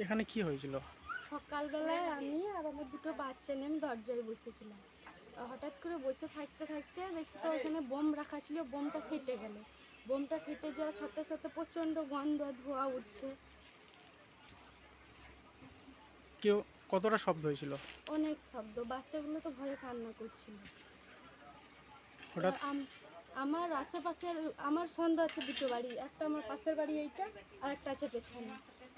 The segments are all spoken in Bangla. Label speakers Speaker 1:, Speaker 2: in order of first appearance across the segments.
Speaker 1: এখানে কি হয়েছিল?
Speaker 2: সকালবেলায় আমি আর আমার দুটো বাচ্চা নিয়ে আমি দরজায় বসেছিলাম। হঠাৎ করে বসে থাকতে থাকতে দেখছি তো ওখানে বোম রাখা ছিল বোমটা ফেটে গেল। বোমটা ফেটে যাওয়ার সাথে সাথে প্রচণ্ড গন্ধ ধোঁয়া উঠছে।
Speaker 1: কেউ কতটা শব্দ হয়েছিল?
Speaker 2: অনেক শব্দ বাচ্চাগুলো তো ভয়ে কান্না করছিল।
Speaker 1: হঠাৎ?
Speaker 2: আম- আমার আশেপাশের আমার সন্দেহ আছে দুটো বাড়ি একটা আমার পাশের বাড়ি এইটা আর একটা আছে পেছনে।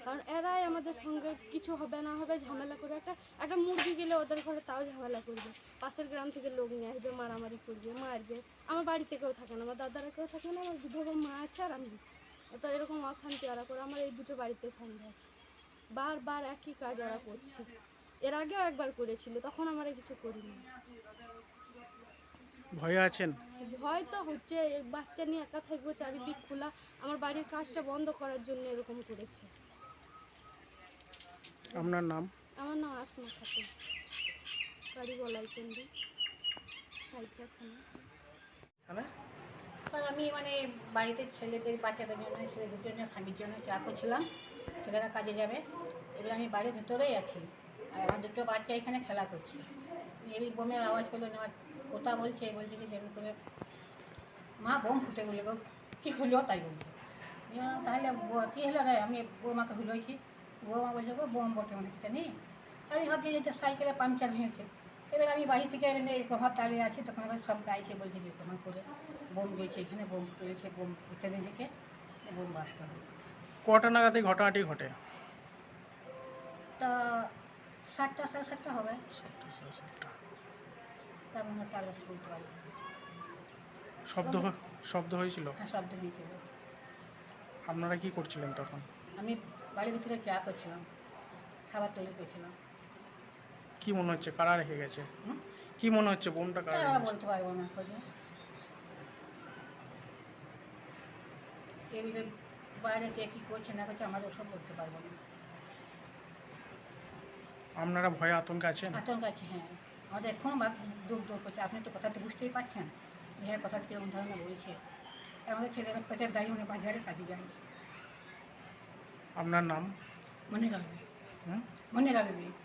Speaker 2: কারণ এরাই আমাদের সঙ্গে কিছু হবে না হবে ঝামেলা করে একটা একটা মুরগি গেলে ওদের ঘরে তাও ঝামেলা করবে। পাশের গ্রাম থেকে লোক নিয়ে আসবে মারামারি করবে মারবে। আমার বাড়িতে কেউ থাকে না আমার দাদারা কেউ থাকে না আমার বিধবা মা আছে আর আমি। তো এরকম অশান্তি ওরা করে আমার এই দুটো বাড়িতে সন্দেহ আছে। বারবার একই কাজ ওরা করছে। এর আগেও একবার করেছিল তখন আমরা কিছু করিনি।
Speaker 1: ভয়ে আছেন?
Speaker 2: ভয় তো হচ্ছে বাচ্চা নিয়ে একা থাকব চারিদিক খোলা। আমার বাড়ির কাজটা বন্ধ করার জন্য এরকম করেছে।
Speaker 1: আপনার নাম?
Speaker 2: আমার নাম আসমা খাতুন। বাড়ি বলাই সাইডটা
Speaker 3: আর আমি মানে বাড়িতে ছেলেদের বাচ্চাদের জন্য ছেলে জন্য ফ্যামিলির জন্য চা করছিলাম। ছেলেরা কাজে যাবে। এবার আমি বাড়ির ভেতরেই আছি। আর আমার দুটো বাচ্চা এখানে খেলা করছে। এই বোমের আওয়াজ করল না কোথা বলছে বলছে কি যেমন করে মা বোম ফুটে গেলো গো। কী হলো? তাই বলছে। তাহলে ব- কী হলো রে? আমি বৌমাকে হুলোইছি। বৌমা গো বোম বটে মানে কিছু নেই আমি ভাবছি যে সাইকেলে পাংচার ভেঙেছে। এবার আমি বাড়ি থেকে এই প্রভাব চালিয়ে আছি তখন আবার সব গাইছে বলছে যে প্রমাণ করে বোম গেছে এখানে বোম করেছে বোম এখানে রেখে বোম বাস্ট হবে
Speaker 1: কটা নাগাদ এই ঘটনাটি ঘটে?
Speaker 3: তা সাতটা সাড়ে সাতটা হবে।
Speaker 1: সাতটা, সাড়ে সাতটা।
Speaker 3: তার বলতে পারি
Speaker 1: শব্দ শব্দ হয়েছিল?
Speaker 3: হ্যাঁ শব্দ নিয়েছিল
Speaker 1: আপনারা কি করছিলেন তখন?
Speaker 3: আমি বাড়ির ভিতরে চা করছিলাম খাবার তৈরি করছিলাম।
Speaker 1: কি মনে হচ্ছে কারা রেখে গেছে? কি মনে হচ্ছে বোমটা কারা রেখে গেছে?
Speaker 3: বলতে পারব না খোঁজে এবারে বাইরে কে কী করছে না করছে আমাদের ওসব বলতে পারব না।
Speaker 1: আপনারা ভয়ে আতঙ্কে আছেন?
Speaker 3: আতঙ্ক আছে হ্যাঁ। আমাদের এখনও দুঃখ দূর করছে। আপনি তো কথা তো বুঝতেই পারছেন। যে হ্যাঁ কথা কীরকম ধরনের বলছে। আমাদের ছেলেরা পেটের দায়ী উনি বাজারে কাজে যায়
Speaker 1: আপনার নাম?
Speaker 3: মনিকা বিবি।
Speaker 1: হুম?
Speaker 3: মনে রাখবে